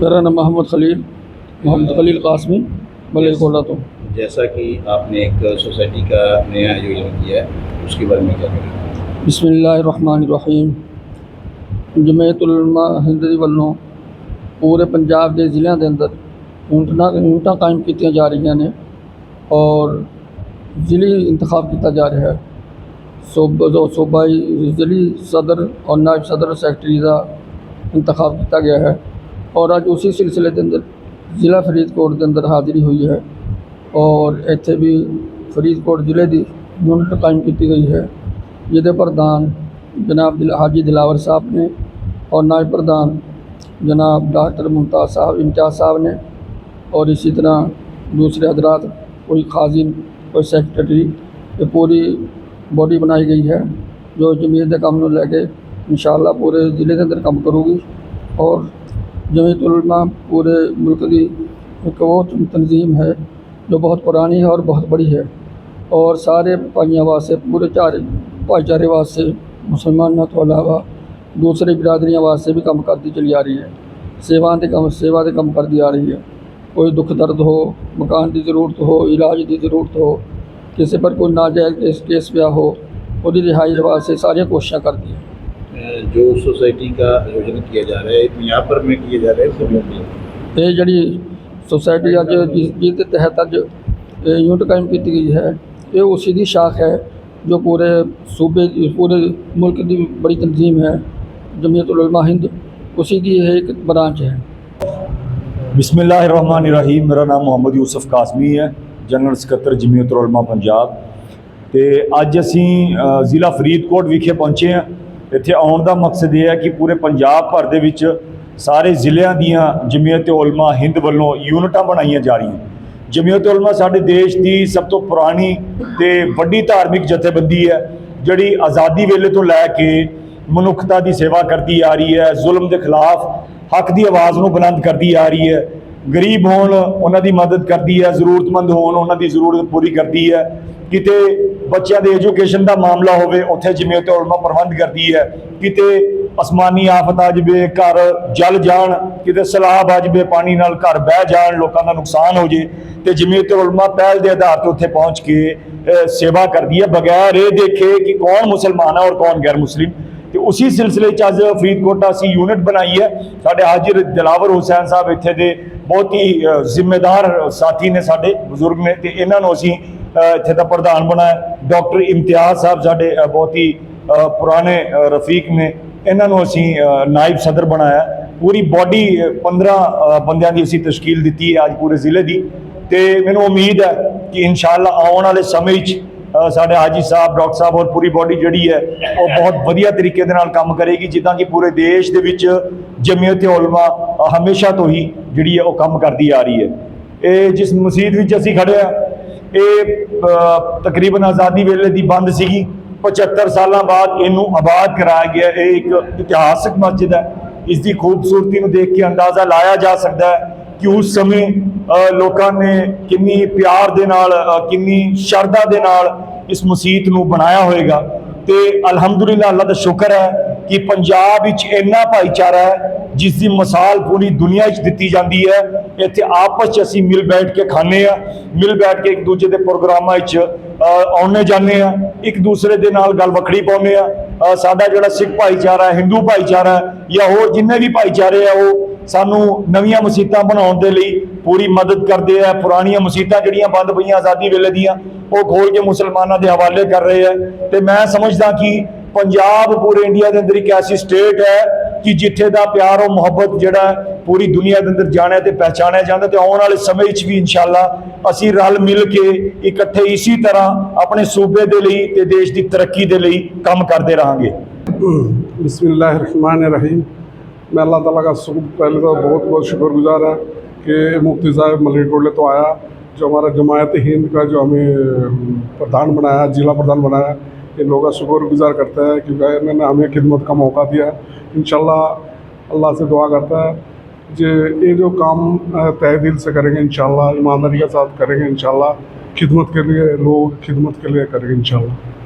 मेरा नाम मोहम्मद खलील मोहम्मद खलील कासमी بلے کھولا تو۔ جیسا کہ آپ نے ایک سوسائٹی کا نیا آیوجن کیا ہے اس کے بارے میں کیا کریں بسم اللہ الرحمن الرحیم۔ جمعیت علما ہندری وورے پنجاب دے ضلع دے اندر یونٹاں قائم کیتیاں جا رہی ہیں اور ضلع انتخاب کیتا جا رہا ہے۔ صوبائی ضلع صدر اور نائب صدر سیکٹری کا انتخاب کیتا گیا ہے۔ اور آج اسی سلسلے دے اندر ضلع فریدکوٹ کے اندر حاضری ہوئی ہے اور ਇੱਥੇ بھی فریدکوٹ ضلع ਦੀ یونٹ قائم ਕੀਤੀ گئی ہے۔ ਜਿਹਦੇ پردان جناب حاجی دلاور صاحب نے اور نائب پردھان جناب ڈاکٹر ممتاز صاحب، امتیاز صاحب نے اور اسی طرح دوسرے حضرات، کوئی خازن، کوئی سیکرٹری یہ پوری باڈی بنائی گئی ہے جو جمعیت کام لے کے انشاءاللہ پورے ضلع کے اندر کام کروں گی اور ਕੰਮ ਕਰੂਗੀ ਔਰ ਜਮੀਅਤ ਉਲਮਾ ਪੂਰੇ ਮੁਲਕ ਦੀ ਇੱਕ ਉਹ ਤਨਜ਼ੀਮ ਹੈ ਜੋ ਬਹੁਤ ਪੁਰਾਣੀ ਹੈ ਔਰ ਬਹੁਤ ਬੜੀ ਹੈ ਔਰ ਸਾਰੇ ਭਾਈਆਂ ਵਾਸਤੇ ਪੂਰੇ ਚਾਰੇ ਭਾਈਚਾਰੇ ਵਾਸਤੇ ਮੁਸਲਮਾਨਾਂ ਤੋਂ ਇਲਾਵਾ ਦੂਸਰੀ ਬਰਾਦਰੀਆਂ ਵਾਸਤੇ ਵੀ ਕੰਮ ਕਰਦੀ ਚਲੀ ਆ ਰਹੀ ਹੈ ਸੇਵਾ ਦੇ ਕੰਮ ਸੇਵਾ ਦੇ ਕੰਮ ਕਰਦੀ ਆ ਰਹੀ ਹੈ ਕੋਈ ਦੁੱਖ ਦਰਦ ਹੋ ਮਕਾਨ ਦੀ ਜ਼ਰੂਰਤ ਹੋ ਇਲਾਜ ਦੀ ਜ਼ਰੂਰਤ ਹੋ ਕਿਸੇ ਪਰ ਕੋਈ ਨਾਜਾਇਜ਼ ਕੇਸ ਕੇਸ ਪਿਆ ਹੋ ਉਹਦੀ ਰਿਹਾਈ ਵਾਸਤੇ ਸਾਰੀਆਂ ਕੋਸ਼ਿਸ਼ਾਂ ਕਰਦੀ ਹੈ अ, जो सोसाइटी का आयोजन किया जा रहा है यहाँ पर में किया जा रहा है उसमें ਇਹ ਜਿਹੜੀ ਸੋਸਾਇਟੀ ਅੱਜ ਜਿਸ- ਜਿਹਦੇ ਤਹਿਤ ਅੱਜ ਇਹ ਯੂਨਿਟ ਕਾਇਮ ਕੀਤੀ ਗਈ ਹੈ ਇਹ ਉਸੇ ਦੀ ਸ਼ਾਖ ਹੈ ਜੋ ਪੂਰੇ ਸੂਬੇ ਦੀ ਪੂਰੇ ਮੁਲਕ ਦੀ ਬੜੀ ਤਨਜ਼ੀਮ ਹੈ ਜਮੀਅਤ ਉਲਮਾ ਹਿੰਦ ਉਸੇ ਦੀ ਇਹ ਇੱਕ ਬ੍ਰਾਂਚ ਹੈ। ਬਿਸਮਿਲ੍ਲਾਹਿਰਰਹਿਮਾਨਿਰਰਹੀਮ ਮੇਰਾ ਨਾਮ ਮੁਹੰਮਦ ਯੂਸਫ ਕਾਸਮੀ ਹੈ ਜਨਰਲ ਸਕੱਤਰ ਜਮੀਅਤ ਉਲਮਾ ਪੰਜਾਬ। ਤੇ ਅੱਜ ਅਸੀਂ ਅ, ਜ਼ਿਲ੍ਹਾ ਫਰੀਦਕੋਟ ਵਿਖੇ ਪਹੁੰਚੇ ਹਾਂ। ਇੱਥੇ ਆਉਣ ਦਾ ਮਕਸਦ ਇਹ ਹੈ ਕਿ ਪੂਰੇ ਪੰਜਾਬ ਭਰ ਦੇ ਵਿੱਚ ਸਾਰੇ ਜ਼ਿਲ੍ਹਿਆਂ ਦੀਆਂ ਜਮੀਅਤ ਉਲਮਾ ਹਿੰਦ ਵੱਲੋਂ ਯੂਨਿਟਾਂ ਬਣਾਈਆਂ ਜਾ ਰਹੀਆਂ। ਜਮੀਅਤ ਉਲਮਾ ਸਾਡੇ ਦੇਸ਼ ਦੀ ਸਭ ਤੋਂ ਪੁਰਾਣੀ ਤੇ ਵੱਡੀ ਧਾਰਮਿਕ ਜਥੇਬੰਦੀ ਹੈ, ਜਿਹੜੀ ਆਜ਼ਾਦੀ ਵੇਲੇ ਤੋਂ ਲੈ ਕੇ ਮਨੁੱਖਤਾ ਦੀ ਸੇਵਾ ਕਰਦੀ ਆ ਰਹੀ ਹੈ, ਜ਼ੁਲਮ ਦੇ ਖਿਲਾਫ ਹੱਕ ਦੀ ਆਵਾਜ਼ ਨੂੰ ਬੁਲੰਦ ਕਰਦੀ ਆ ਰਹੀ ਹੈ। ਗਰੀਬ ਹੋਣ ਉਹਨਾਂ ਦੀ ਮਦਦ ਕਰਦੀ ਹੈ, ਜ਼ਰੂਰਤਮੰਦ ਹੋਣ ਉਹਨਾਂ ਦੀ ਜ਼ਰੂਰਤ ਪੂਰੀ ਕਰਦੀ ਹੈ। ਕਿਤੇ ਬੱਚਿਆਂ ਦੇ ਐਜੂਕੇਸ਼ਨ ਦਾ ਮਾਮਲਾ ਹੋਵੇ, ਉੱਥੇ ਜਮੀਅਤ ਉਲਮਾ ਪ੍ਰਬੰਧ ਕਰਦੀ ਹੈ, ਕਿਤੇ ਅਸਮਾਨੀ ਆਫਤ ਆ ਜਾਵੇ, ਘਰ ਜਲ ਜਾਣ, ਕਿਤੇ ਸਲਾਬ ਆ ਜਾਵੇ, ਪਾਣੀ ਨਾਲ ਘਰ ਬਹਿ ਜਾਣ, ਲੋਕਾਂ ਦਾ ਨੁਕਸਾਨ ਹੋ ਜੇ, ਤੇ ਜਮੀਅਤ ਉਲਮਾ ਪਹਿਲ ਦੇ ਆਧਾਰ ਤੇ ਉੱਥੇ ਪਹੁੰਚ ਕੇ ਸੇਵਾ ਕਰਦੀ ਹੈ, ਬਗੈਰ ਇਹ ਦੇਖੇ ਕਿ ਕੌਣ ਮੁਸਲਮਾਨ ਹੈ ਔਰ ਕੌਣ ਗੈਰ ਮੁਸਲਿਮ ਤੇ ਉਸੇ ਸਿਲਸਿਲੇ ਚ ਅੱਜ ਫਰੀਦਕੋਟ ਅਸੀਂ ਯੂਨਿਟ ਬਣਾਈ ਹੈ। ਸਾਡੇ ਹਾਜ਼ਰ ਦਿਲਾਵਰ ਹੁਸੈਨ ਸਾਹਿਬ ਇੱਥੇ ਦੇ ਬਹੁਤ ਹੀ ਜ਼ਿੰਮੇਦਾਰ ਸਾਥੀ ਨੇ ਸਾਡੇ, ਬਜ਼ੁਰਗ ਨੇ, ਤੇ ਇਹਨਾਂ ਨੂੰ ਅਸੀਂ ਇੱਥੇ ਦਾ ਪ੍ਰਧਾਨ ਬਣਾਇਆ ਡਾਕਟਰ ਇਮਤਿਆਜ਼ ਸਾਹਿਬ ਸਾਡੇ ਬਹੁਤ ਹੀ ਪੁਰਾਣੇ ਰਫੀਕ ਨੇ। ਇਹਨਾਂ ਨੂੰ ਅਸੀਂ ਨਾਇਬ ਸਦਰ ਬਣਾਇਆ। ਪੂਰੀ ਬਾਡੀ 15 ਬੰਦਿਆਂ ਦੀ ਅਸੀਂ ਤਸ਼ਕੀਲ ਦਿੱਤੀ ਹੈ ਅੱਜ ਪੂਰੇ ਜ਼ਿਲ੍ਹੇ ਦੀ। ਤੇ ਮੈਨੂੰ ਉਮੀਦ ਹੈ ਕਿ ਇਨਸ਼ਾਅੱਲਾ ਆਉਣ ਵਾਲੇ ਸਮੇਂ 'ਚ ਸਾਡੇ ਹਾਜੀ ਸਾਹਿਬ, ਡਾਕਟਰ ਸਾਹਿਬ ਔਰ ਪੂਰੀ ਬਾਡੀ ਜਿਹੜੀ ਹੈ, ਉਹ ਬਹੁਤ ਵਧੀਆ ਤਰੀਕੇ ਦੇ ਨਾਲ ਕੰਮ ਕਰੇਗੀ, ਜਿੱਦਾਂ ਕਿ ਪੂਰੇ ਦੇਸ਼ ਦੇ ਵਿੱਚ ਜਮੀਅਤ ਉਲਮਾ ਹਮੇਸ਼ਾ ਤੋਂ ਹੀ ਜਿਹੜੀ ਹੈ ਉਹ ਕੰਮ ਕਰਦੀ ਆ ਰਹੀ ਹੈ। ਇਹ ਜਿਸ ਮਸਜਿਦ ਵਿੱਚ ਅਸੀਂ ਖੜੇ ਆ ਇਹ ਤਕਰੀਬਨ ਆਜ਼ਾਦੀ ਵੇਲੇ ਦੀ ਬੰਦ ਸੀਗੀ। 75 ਸਾਲਾਂ ਬਾਅਦ ਇਹਨੂੰ ਆਬਾਦ ਕਰਾਇਆ ਗਿਆ। ਇਹ ਇੱਕ ਇਤਿਹਾਸਕ ਮਸਜਿਦ ਹੈ। ਇਸ ਦੀ ਖੂਬਸੂਰਤੀ ਨੂੰ ਦੇਖ ਕੇ ਅੰਦਾਜ਼ਾ ਲਾਇਆ ਜਾ ਸਕਦਾ ਹੈ ਕਿ ਉਸ ਸਮੇਂ ਅ, ਲੋਕਾਂ ਨੇ ਕਿੰਨੀ ਪਿਆਰ ਦੇ ਨਾਲ ਕਿੰਨੀ ਸ਼ਰਧਾ ਦੇ ਨਾਲ ਇਸ ਮਸਜਿਦ ਨੂੰ ਬਣਾਇਆ ਹੋਵੇਗਾ ਤੇ ਅਲਹਮਦੁਲਿਲਾ ਅੱਲਾ ਦਾ ਸ਼ੁਕਰ ਹੈ ਕਿ ਪੰਜਾਬ ਵਿੱਚ ਇੰਨਾ ਭਾਈਚਾਰਾ ਹੈ ਜਿਸ ਦੀ ਮਿਸਾਲ ਪੂਰੀ ਦੁਨੀਆ 'ਚ ਦਿੱਤੀ ਜਾਂਦੀ ਹੈ। ਇੱਥੇ ਆਪਸ 'ਚ ਅਸੀਂ ਮਿਲ ਬੈਠ ਕੇ ਖਾਂਦੇ ਆ ਮਿਲ ਬੈਠ ਕੇ ਇੱਕ ਦੂਜੇ ਦੇ ਪ੍ਰੋਗਰਾਮਾਂ 'ਚ ਅ, ਆਉਣੇ ਜਾਂਦੇ ਆ ਇੱਕ ਦੂਸਰੇ ਦੇ ਨਾਲ ਗੱਲ ਵੱਖਰੀ ਪਾਉਂਦੇ ਆ ਸਾਡਾ ਜਿਹੜਾ ਸਿੱਖ ਭਾਈਚਾਰਾ ਹਿੰਦੂ ਭਾਈਚਾਰਾ ਜਾਂ ਹੋਰ ਜਿੰਨੇ ਵੀ ਭਾਈਚਾਰੇ ਆ ਉਹ ਸਾਨੂੰ ਨਵੀਆਂ ਮਸਜਿਦਾਂ ਬਣਾਉਣ ਦੇ ਲਈ ਪੂਰੀ ਮਦਦ ਕਰਦੇ ਆ। ਪੁਰਾਣੀਆਂ ਮਸਜਿਦਾਂ ਜਿਹੜੀਆਂ ਬੰਦ ਪਈਆਂ ਆਜ਼ਾਦੀ ਵੇਲੇ ਦੀਆਂ ਉਹ ਖੋਲ ਕੇ ਮੁਸਲਮਾਨਾਂ ਦੇ ਹਵਾਲੇ ਕਰ ਰਹੇ ਆ। ਤੇ ਮੈਂ ਸਮਝਦਾ ਕਿ ਪੰਜਾਬ ਪੂਰੇ ਇੰਡੀਆ ਦੇ ਅੰਦਰ ਇੱਕ ਐਸੀ ਸਟੇਟ ਹੈ ਕਿ ਜਿੱਥੇ ਦਾ ਪਿਆਰ ਔਰ ਮੁਹੱਬਤ ਜਿਹੜਾ ਹੈ, ਪੂਰੀ ਦੁਨੀਆ ਦੇ ਅੰਦਰ ਜਾਣਿਆ ਤੇ ਪਹਿਚਾਣਿਆ ਜਾਂਦਾ ਤੇ ਆਉਣ ਵਾਲੇ ਸਮੇਂ ਵਿੱਚ ਵੀ ਇਨਸ਼ਾਅੱਲਾ ਅਸੀਂ ਰਲ ਮਿਲ ਕੇ ਇਕੱਠੇ ਇਸੇ ਤਰ੍ਹਾਂ ਆਪਣੇ ਸੂਬੇ ਦੇ ਲਈ ਤੇ ਦੇਸ਼ ਦੀ ਤਰੱਕੀ ਦੇ ਲਈ ਕੰਮ ਕਰਦੇ ਰਹਾਂਗੇ बिस्मिल्लाहिर्रहमानिर्रहीम मैं अल्लाह ताला का शुक्र पहले तो बहुत बहुत शुक्रगुजार है कि मुफ्ती साहब मलेरकोटले तो आया जो हमारा जमायत हिंद का जो हमें प्रधान बनाया जिला प्रधान बनाया ان لوگوں کا شکر گزار کرتا ہے کیونکہ انہوں نے ہمیں خدمت کا موقع دیا ہے۔ انشاءاللہ اللہ سے دعا کرتا ہے جو یہ جو کام تہ دل سے کریں گے، انشاءاللہ ایمانداری کے ساتھ کریں گے، انشاءاللہ خدمت کے لیے، لوگ خدمت کے لیے کریں گے، انشاءاللہ۔